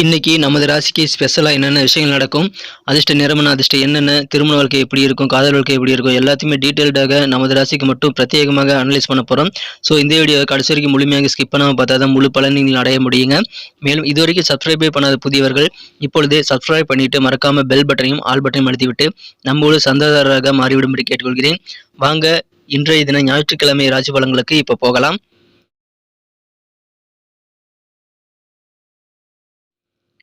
இன்னைக்கு நமது ராசிக்கு ஸ்பெஷலாக என்னென்ன விஷயங்கள் நடக்கும்? அதிர்ஷ்ட நிறமன அதிர்ஷ்ட என்னென்ன? திருமண வாழ்க்கை எப்படி இருக்கும்? காதல் வாழ்க்கை எப்படி இருக்கும்? எல்லாத்தையுமே டீட்டெயில்டாக நமது ராசிக்கு மட்டும் பிரத்யேகமாக அனலைஸ் பண்ண போகிறோம் ஸோ இந்த வீடியோ கடைசி வரைக்கும் முழுமையாக ஸ்கிப் பண்ணாமல் பார்த்தா தான் முழு பலன் நீங்கள் அடைய முடியுங்க. மேலும் இது வரைக்கும் சப்ஸ்கிரைபே பண்ணாத புதியவர்கள் இப்பொழுது சப்ஸ்கிரைப் பண்ணிட்டு மறக்காமல் பெல் பட்டனையும் ஆல் பட்டனையும் அழுத்திவிட்டு நம்மோடு சந்தாதாரராக மாறிவிடும்படி கேட்டுக்கொள்கிறேன். வாங்க இன்றைய தின ஞாயிற்றுக்கிழமை ராசி பலன்களுக்கு இப்போ போகலாம்.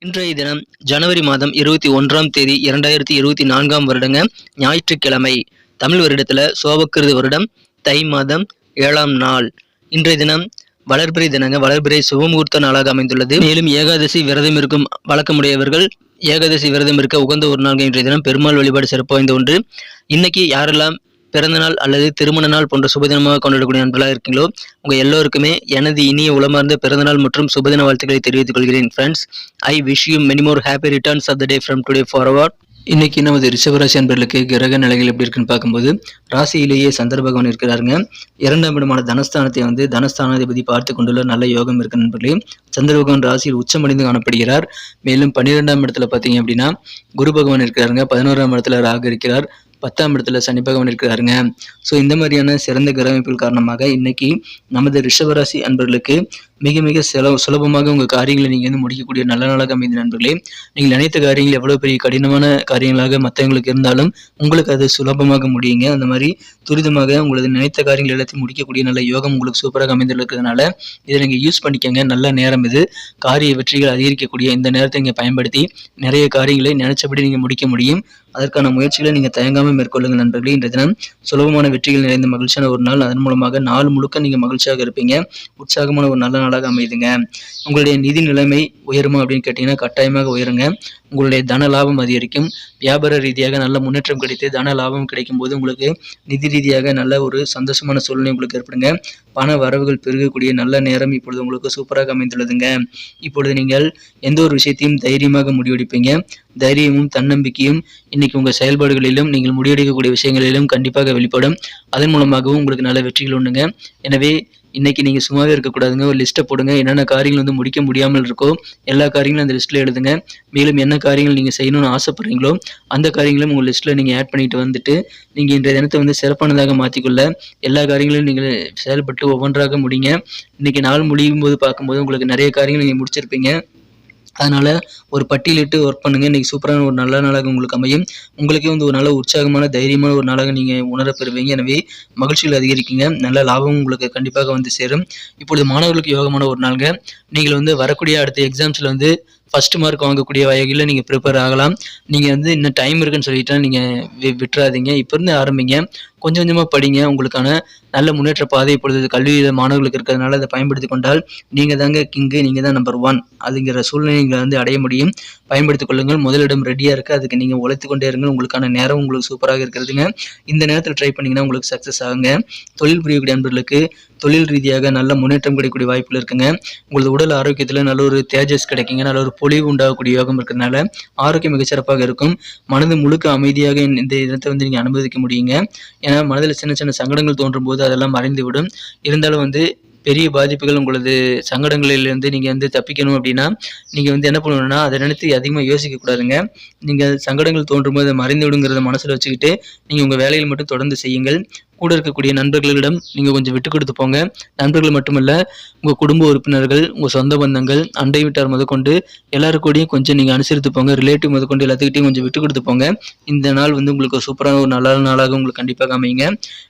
இன்றைய தினம் ஜனவரி மாதம் இருபத்தி ஒன்றாம் தேதி இரண்டாயிரத்தி இருபத்தி நான்காம் வருடங்க ஞாயிற்றுக்கிழமை. தமிழ் வருடத்துல சோபக்கிருது வருடம் தை மாதம் ஏழாம் நாள். இன்றைய தினம் வளர்பிறை தினங்க வளர்பிறை சுபமுகூர்த்த நாளாக அமைந்துள்ளது. மேலும் ஏகாதசி விரதம் இருக்கும் வழக்கமுடையவர்கள் ஏகாதசி விரதம் இருக்க உகந்த ஒரு நாள் இன்றைய தினம். பெருமாள் வழிபாடு சிறப்பு வாய்ந்த ஒன்று. இன்னைக்கு யாரெல்லாம் பிறந்த நாள் அல்லது திருமண நாள் போன்ற சுபதினமாக கொண்டாடக்கூடிய நண்பர்களாக இருக்கீங்களோ உங்கள் எல்லோருக்குமே எனது இனிய உளமார்ந்த பிறந்தநாள் மற்றும் சுபதின வாழ்த்துக்களை தெரிவித்துக் கொள்கிறேன். Friends I wish you many more happy returns of the day from today forward இன்னைக்கு நமது ரிஷபராசி அன்பர்களுக்கு கிரக நிலைகள் எப்படி இருக்குன்னு பார்க்கும்போது ராசியிலேயே சந்திர பகவான் இருக்கிறாருங்க. இரண்டாம் இடமான தனஸ்தானத்தை வந்து தனஸ்தானாதிபதி பார்த்து கொண்டுள்ள நல்ல யோகம் இருக்கு நண்பர்களே. சந்திர பகவான் ராசியில் உச்சமடைந்து காணப்படுகிறார். மேலும் பன்னிரெண்டாம் இடத்துல பார்த்தீங்க அப்படின்னா குரு பகவான் இருக்கிறாருங்க. பதினோராம் இடத்துல ராகு இருக்கிறார். பத்தாம் இடத்துல சனி பகவான் இருக்கிறாருங்க. ஸோ இந்த மாதிரியான சிறந்த கிரக காரணமாக இன்னைக்கு நமது ரிஷபராசி அன்பர்களுக்கு மிக மிக செலவு சுலபமாக உங்கள் காரியங்களை நீங்கள் வந்து முடிக்கக்கூடிய நல்ல நாளாக அமைந்த நண்பர்களே. நீங்கள் நினைத்த காரியங்கள் எவ்வளோ பெரிய கடினமான காரியங்களாக மற்றவங்களுக்கு இருந்தாலும் உங்களுக்கு அது சுலபமாக முடியுங்க. அந்த மாதிரி துரிதமாக உங்களது நினைத்த காரியங்கள் எல்லாத்தையும் முடிக்கக்கூடிய நல்ல யோகம் உங்களுக்கு சூப்பராக அமைந்துள்ளதுனால இதை நீங்கள் யூஸ் பண்ணிக்கோங்க. நல்ல நேரம் இது. காரிய வெற்றிகள் அதிகரிக்கக்கூடிய இந்த நேரத்தை நீங்கள் பயன்படுத்தி நிறைய காரியங்களை நினைச்சபடி நீங்கள் முடிக்க முடியும். அதற்கான முயற்சிகளை நீங்கள் தயங்காமல் மேற்கொள்ளுங்கள் நண்பர்களே. இன்றைய தினம் சுலபமான வெற்றிகள் நிறைந்த மகிழ்ச்சியான ஒரு நாள். அதன் மூலமாக நாள் முழுக்க நீங்கள் மகிழ்ச்சியாக இருப்பீங்க. உற்சாகமான ஒரு நல்ல நாளாக அமையுதுங்க உங்களுடைய நிதி நிலைமை உயருமா அப்படின்னு கேட்டிங்கன்னா கட்டாயமாக உயருங்க. உங்களுடைய தன லாபம் அதிகரிக்கும். வியாபார ரீதியாக நல்ல முன்னேற்றம் கிடைத்து தன லாபம் கிடைக்கும் போது உங்களுக்கு நிதி ரீதியாக நல்ல ஒரு சந்தோஷமான சூழ்நிலை உங்களுக்கு ஏற்படுங்க. பண வரவுகள் பெருகக்கூடிய நல்ல நேரம் இப்பொழுது உங்களுக்கு சூப்பராக அமைந்துள்ளதுங்க. இப்பொழுது நீங்கள் எந்த ஒரு விஷயத்தையும் தைரியமாக முடிவெடுப்பீங்க. தைரியமும் தன்னம்பிக்கையும் இன்னைக்கு உங்கள் செயல்பாடுகளிலும் நீங்கள் முடிவெடுக்கக்கூடிய விஷயங்களிலும் கண்டிப்பாக வெளிப்படும். அதன் மூலமாகவும் உங்களுக்கு நல்ல வெற்றிகள் உண்டுங்க. எனவே இன்னைக்கு நீங்கள் சும்மாவே இருக்கக்கூடாதுங்க. ஒரு லிஸ்ட்டை போடுங்க. என்னென்ன காரியங்கள் வந்து முடிக்க முடியாமல் இருக்கோ எல்லா காரியங்களும் அந்த லிஸ்ட்டில் எழுதுங்க. மேலும் என்ன காரியங்கள் நீங்கள் செய்யணும்னு ஆசைப்படுறீங்களோ அந்த காரியங்களும் உங்கள் லிஸ்ட்டில் நீங்கள் ஆட் பண்ணிட்டு வந்துட்டு நீங்கள் இன்றைய தினத்தை வந்து சிறப்பானதாக மாற்றிக்கொள்ள எல்லா காரியங்களையும் நீங்கள் செயல்பட்டு ஒவ்வொன்றாக முடிங்க. இன்னைக்கு நாள் முடியும் போது பார்க்கும்போது உங்களுக்கு நிறைய காரியங்கள் நீங்கள் முடிச்சிருப்பீங்க. அதனால் ஒரு பட்டியலிட்டு ஒர்க் பண்ணுங்கள் இன்றைக்கி சூப்பரான ஒரு நல்ல நாளாக உங்களுக்கு அமையும். உங்களுக்கே வந்து ஒரு நல்ல உற்சாகமான தைரியமான ஒரு நாளாக நீங்கள் உணர பெறுவீங்க. எனவே மகிழ்ச்சிகள் அதிகரிக்குங்க. நல்ல லாபம் உங்களுக்கு கண்டிப்பாக வந்து சேரும். இப்பொழுது மாணவர்களுக்கு யோகமான ஒரு நாளுங்க. நீங்கள் வந்து வரக்கூடிய அடுத்த எக்ஸாம்ஸில் வந்து ஃபஸ்ட் மார்க் வாங்கக்கூடிய வகையில் நீங்கள் ப்ரிப்பேர் ஆகலாம். நீங்கள் வந்து இன்னும் டைம் இருக்குன்னு சொல்லிட்டா நீங்கள் வி விட்டுறாதீங்க. இப்போ இருந்து ஆரம்பிங்க. கொஞ்சம் கொஞ்சமாக படிங்க. உங்களுக்கான நல்ல முன்னேற்ற பாதை இப்பொழுது கல்வியில் மாணவர்களுக்கு இருக்கிறதுனால அதை பயன்படுத்தி கொண்டால் நீங்கள் தாங்க கிங்கு நீங்கள் தான் நம்பர் ஒன் அதுங்கிற சூழ்நிலைகளை வந்து அடைய முடியும். பயன்படுத்திக் கொள்ளுங்கள். முதலிடம் ரெடியாக இருக்குது அதுக்கு நீங்கள் உழைத்து கொண்டே இருங்க உங்களுக்கான நேரம் உங்களுக்கு சூப்பராக இருக்கிறதுங்க. இந்த நேரத்தில் ட்ரை பண்ணிங்கன்னா உங்களுக்கு சக்ஸஸ் ஆகுங்க. தொழில் புரியக்கூடிய நண்பர்களுக்கு தொழில் ரீதியாக நல்ல முன்னேற்றம் கிடைக்கக்கூடிய வாய்ப்புகள் இருக்குங்க. உங்களது உடல் ஆரோக்கியத்தில் நல்ல ஒரு தேஜஸ் கிடைக்குங்க. நல்ல ஒரு பொலிவு உண்டாகக்கூடிய யோகம் இருக்கிறதுனால ஆரோக்கியம் மிகச்சிறப்பாக இருக்கும். மனது முழுக்க அமைதியாக இந்த இடத்தை வந்து நீங்கள் அனுமதிக்க முடியுங்க. ஏன்னா மனதில் சின்ன சின்ன சங்கடங்கள் தோன்றும் போது அதெல்லாம் மறைந்து விடும் இருந்தாலும் வந்து பெரிய பாதிப்புகள் உங்களது சங்கடங்களிலிருந்து நீங்கள் வந்து தப்பிக்கணும் அப்படின்னா நீங்கள் வந்து என்ன பண்ணணும்னா அதை நினைத்து அதிகமாக யோசிக்கக்கூடாதுங்க நீங்கள் சங்கடங்கள் தோன்றும் போது மறைந்து விடுங்கிறத மனசில் வச்சுக்கிட்டு நீங்கள் உங்கள் வேலையில் மட்டும் தொடர்ந்து செய்யுங்கள். கூட இருக்கக்கூடிய நண்பர்களிடம் நீங்கள் கொஞ்சம் விட்டு கொடுத்து போங்க. நண்பர்கள் மட்டுமல்ல உங்கள் குடும்ப உறுப்பினர்கள் உங்கள் சொந்த பந்தங்கள் அண்டை வீட்டார் முதற்கொண்டு எல்லாருக்கூடையும் கொஞ்சம் நீங்கள் அனுசரித்து போங்க. ரிலேட்டிவ் முதற்கொண்டு எல்லாத்துக்கிட்டையும் கொஞ்சம் விட்டு கொடுத்து போங்க. இந்த நாள் வந்து உங்களுக்கு சூப்பரான ஒரு நல்ல நாளாக உங்களுக்கு கண்டிப்பாக அமையுங்க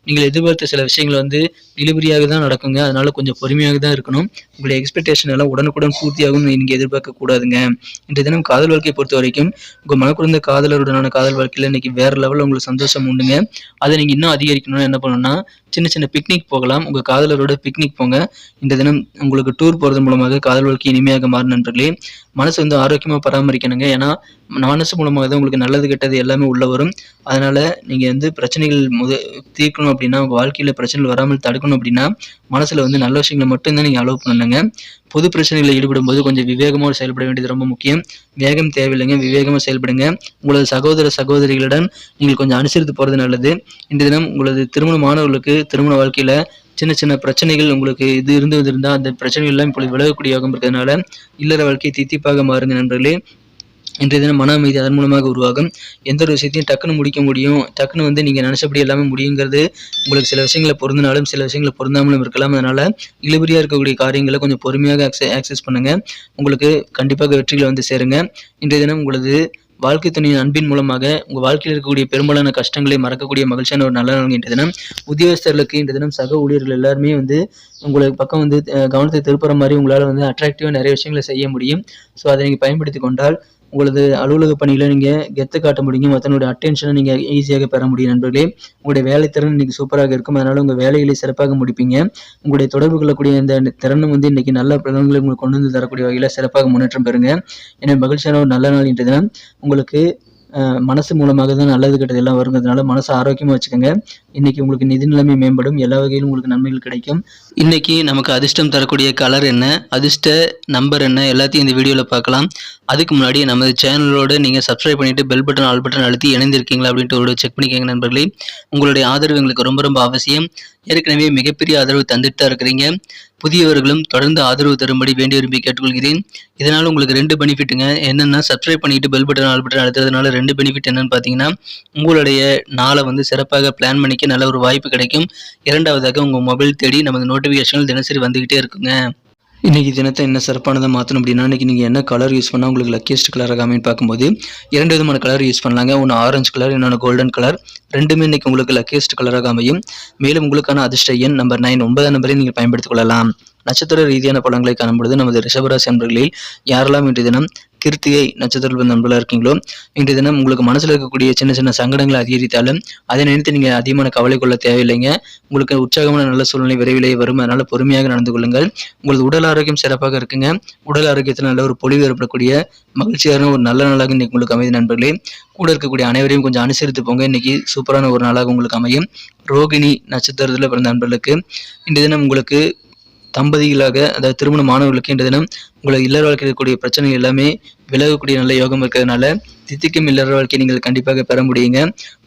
நீங்கள் எதிர்பார்த்த சில விஷயங்கள் வந்து இழுபறியாக தான் நடக்குங்க. அதனால் கொஞ்சம் பொறுமையாக தான் இருக்கணும். உங்களுடைய எக்ஸ்பெக்டேஷன் எல்லாம் உடனுக்குடன் பூர்த்தியாகும் நீங்கள் எதிர்பார்க்க கூடாதுங்க. இன்றைய தினம் காதல் வாழ்க்கையை பொறுத்த வரைக்கும் உங்கள் மனக்குறந்த காதலருடனான காதல் வாழ்க்கையில் இன்னைக்கு வேற லெவலில் உங்களுக்கு சந்தோஷம் உண்டுங்க. அதை நீங்கள் இன்னும் அதிகரிக்கணும்னு என்ன பண்ணணும்னா சின்ன சின்ன பிக்னிக் போகலாம். உங்கள் காதலரோட பிக்னிக் போங்க. இந்த தினம் உங்களுக்கு டூர் போகிறது மூலமாக காதல் வாழ்க்கை இனிமையாக மாறும் நண்பர்களே. மனசு வந்து ஆரோக்கியமாக பராமரிக்கணுங்க. ஏன்னா மனசு மூலமாக தான் உங்களுக்கு நல்லது கெட்டது எல்லாமே உள்ளே வரும். அதனால் நீங்கள் வந்து பிரச்சனைகள் முத தீர்க்கணும் அப்படின்னா உங்கள் வாழ்க்கையில் பிரச்சனைகள் வராமல் தடுக்கணும் அப்படின்னா மனசில் வந்து நல்ல விஷயங்களை மட்டும்தான் நீங்கள் அலோவ் பண்ணணுங்க. பொது பிரச்சனைகளில் ஈடுபடும் போது கொஞ்சம் விவேகமாக செயல்பட வேண்டியது ரொம்ப முக்கியம். வேகம் தேவையில்லைங்க விவேகமாக செயல்படுங்க. உங்களது சகோதர சகோதரிகளுடன் நீங்கள் கொஞ்சம் அனுசரித்து போகிறது நல்லது. இன்றைய தினம் உங்களது திருமண மாணவர்களுக்கு திருமண வாழ்க்கையில் சின்ன சின்ன பிரச்சனைகள் உங்களுக்கு இது இருந்து இருந்தால் அந்த பிரச்சனைகள் எல்லாம் இப்பொழுது விலகக்கூடிய யோகம் இருக்கிறதுனால இல்லற வாழ்க்கையை தித்திப்பாக மாறுங்க நண்பர்களே. இன்றைய தினம் மன அமைதி அதன் மூலமாக உருவாகும். எந்த ஒரு விஷயத்தையும் டக்குன்னு முடிக்க முடியும். டக்குன்னு வந்து நீங்கள் நினச்சபடி எல்லாமே முடியுங்கிறது உங்களுக்கு சில விஷயங்களை பொருந்தினாலும் சில விஷயங்களை பொருந்தாமலும் இருக்கலாம். அதனால் இழுபறியாக இருக்கக்கூடிய காரியங்களை கொஞ்சம் பொறுமையாக ஆக்ச ஆக்சஸ் பண்ணுங்கள் உங்களுக்கு கண்டிப்பாக வெற்றிகளை வந்து சேருங்க. இன்றைய தினம் உங்களது வாழ்க்கை துணையின் அன்பின் மூலமாக உங்கள் வாழ்க்கையில் இருக்கக்கூடிய பெரும்பாலான கஷ்டங்களை மறக்கக்கூடிய மகிழ்ச்சியான ஒரு நல்ல நாள் இன்றைய தினம். உத்தியோகஸ்தர்களுக்கு இன்றைய தினம் சக ஊழியர்கள் எல்லாருமே வந்து உங்களுக்கு பக்கம் வந்து கவனத்தை திருப்புற மாதிரி உங்களால் வந்து அட்ராக்டிவாக நிறைய விஷயங்களை செய்ய முடியும். ஸோ அதை நீங்கள் பயன்படுத்தி கொண்டால் உங்களது அலுவலக பணியில் நீங்கள் கெத்து காட்ட முடியும் மற்றவங்களுடைய அட்டென்ஷனை நீங்கள் ஈஸியாக பெற முடியும் நண்பர்களே. உங்களுடைய வேலைத்திறன் இன்னைக்கு சூப்பராக இருக்கும். அதனால் உங்கள் வேலைகளை சிறப்பாக முடிப்பீங்க. உங்களுடைய தொடர்பு கொள்ளக்கூடிய இந்த திறனும் வந்து இன்றைக்கி நல்ல பலன்களை உங்களுக்கு கொண்டு வந்து தரக்கூடிய வகையில் சிறப்பாக முன்னேற்றம் பெறுங்க. எனவே மகிழ்ச்சியான ஒரு நல்ல நாள் இன்றைய தினம். உங்களுக்கு மனசு மூலமாக தான் நல்லது கெட்டது எல்லாம் வருங்கிறதுனால மனசை ஆரோக்கியமாக வச்சுக்கோங்க. இன்னைக்கு உங்களுக்கு நிதி நிலைமை மேம்படும் எல்லா வகையிலும் உங்களுக்கு நன்மைகள் கிடைக்கும். இன்னைக்கு நமக்கு அதிர்ஷ்டம் தரக்கூடிய கலர் என்ன அதிர்ஷ்ட நம்பர் என்ன எல்லாத்தையும் இந்த வீடியோவில் பார்க்கலாம். அதுக்கு முன்னாடி நமது சேனலோடு நீங்கள் சப்ஸ்கிரைப் பண்ணிவிட்டு பெல் பட்டன் ஆல் பட்டன் அழுத்தி இணைந்திருக்கீங்களா அப்படின்ட்டு ஒரு செக் பண்ணிக்கோங்க நண்பர்களே. உங்களுடைய ஆதரவு எங்களுக்கு ரொம்ப ரொம்ப அவசியம். ஏற்கனவே மிகப்பெரிய ஆதரவு தந்துட்டு தான் இருக்கிறீங்க. புதியவர்களும் தொடர்ந்து ஆதரவு தரும்படி வேண்டி விரும்பி கேட்டுக்கொள்கிறேன். இதனால் உங்களுக்கு ரெண்டு பெனிஃபிட்டுங்க என்னென்னா சப்ஸ்கிரைப் பண்ணிவிட்டு பெல் பட்டன் ஆல் பட்டன் அழுத்துறதுனால ரெண்டு பெனிஃபிட் என்னென்னு பார்த்தீங்கன்னா உங்களுடைய நாளை வந்து சிறப்பாக பிளான் பண்ணி படிக்க நல்ல ஒரு வாய்ப்பு கிடைக்கும். இரண்டாவதாக உங்கள் மொபைல் தேடி நமது நோட்டிஃபிகேஷன்கள் தினசரி வந்துக்கிட்டே இருக்குங்க. இன்னைக்கு தினத்தை என்ன சிறப்பானதை மாற்றணும் அப்படின்னா இன்னைக்கு நீங்கள் என்ன கலர் யூஸ் பண்ணால் உங்களுக்கு லக்கியஸ்ட் கலராக அமைன்னு பார்க்கும்போது இரண்டு விதமான கலர் யூஸ் பண்ணலாங்க. ஒன்று ஆரஞ்சு கலர் இன்னொன்று கோல்டன் கலர் ரெண்டுமே இன்னைக்கு உங்களுக்கு லக்கியஸ்ட் கலராக அமையும். மேலும் உங்களுக்கான அதிர்ஷ்ட எண் நம்பர் நைன் ஒன்பதாம் நம்பரையும் நீங்கள் பயன்படுத்திக் கொள்ளலாம். நட்சத்திர ரீதியான பலன்களை காணும்பொழுது நமது ரிஷபராசி அன்பர்களில் யாரெல்லாம் இன்றைய தினம் கிருத்திகை நட்சத்திர நண்பர்களாக இருக்கீங்களோ இன்றைய தினம் உங்களுக்கு மனசில் இருக்கக்கூடிய சின்ன சின்ன சங்கடங்களை அதிகரித்தாலும் அதை நினைத்து நீங்கள் அதிகமான கவலை கொள்ள தேவையில்லைங்க. உங்களுக்கு உற்சாகமான நல்ல சூழ்நிலை விரைவிலேயே வரும். அதனால் பொறுமையாக நடந்து கொள்ளுங்கள். உங்களது உடல் ஆரோக்கியம் சிறப்பாக இருக்குங்க. உடல் ஆரோக்கியத்தில் நல்ல ஒரு பொழிவு ஏற்படக்கூடிய மகிழ்ச்சியான ஒரு நல்ல நாளாக இன்றைக்கி உங்களுக்கு அமைதி நண்பர்களே. கூட இருக்கக்கூடிய அனைவரையும் கொஞ்சம் அனுசரித்து போங்க. இன்னைக்கு சூப்பரான ஒரு நாளாக உங்களுக்கு அமையும். ரோகிணி நட்சத்திரத்தில் பிறந்த நண்பர்களுக்கு இன்றைய தினம் உங்களுக்கு தம்பதிகளாக அதாவது திருமண மாணவர்களுக்கு இன்றைய தினம் உங்களை இல்லற வாழ்க்கையில் இருக்கக்கூடிய பிரச்சனை எல்லாமே விலகக்கூடிய நல்ல யோகம் இருக்கிறதுனால தித்திக்கும் இல்லற வாழ்க்கையை நீங்கள் கண்டிப்பாக பெற முடியுங்க.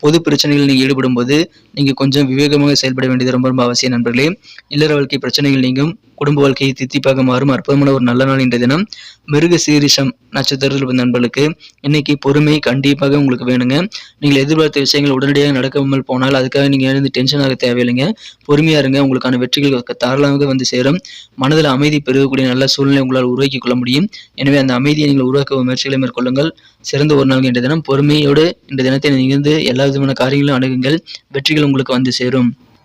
பொது பிரச்சனைகள் நீங்கள் ஈடுபடும் போது நீங்கள் கொஞ்சம் விவேகமாக செயல்பட வேண்டியது ரொம்ப ரொம்ப அவசியம் நண்பர்களே. இல்லற வாழ்க்கை பிரச்சனைகள் நீங்கும். குடும்ப வாழ்க்கையை தித்திப்பாக மாறும். அற்புதமான ஒரு நல்ல நாள் இன்றைய தினம். மிருக சீரிஷம் நட்சத்திரத்தில் நண்பர்களுக்கு இன்னைக்கு பொறுமை கண்டிப்பாக உங்களுக்கு வேணுங்க. நீங்கள் எதிர்பார்த்த விஷயங்கள் உடனடியாக நடக்காமல் போனால் அதுக்காக நீங்கள் எழுந்து டென்ஷன் ஆக தேவையில்லைங்க. பொறுமையா இருங்க. உங்களுக்கான வெற்றிகள் தாராளமாக வந்து சேரும். மனதில் அமைதி பெருகக்கூடிய நல்ல சூழ்நிலை உங்களால் உருவாக்கிக் கொள்ள முடியும். எனவே அந்த அமைதியை நீங்கள் உருவாக்க முயற்சிகளை மேற்கொள்ளுங்கள். சிறந்த ஒரு நாள் இன்றைய தினம் பொறுமையோடு இந்த தினத்தை நிகழ்ந்து எல்லா விதமான காரியங்களும் அணுகுங்கள். வெற்றிகள் உங்களுக்கு வந்து சேரும்.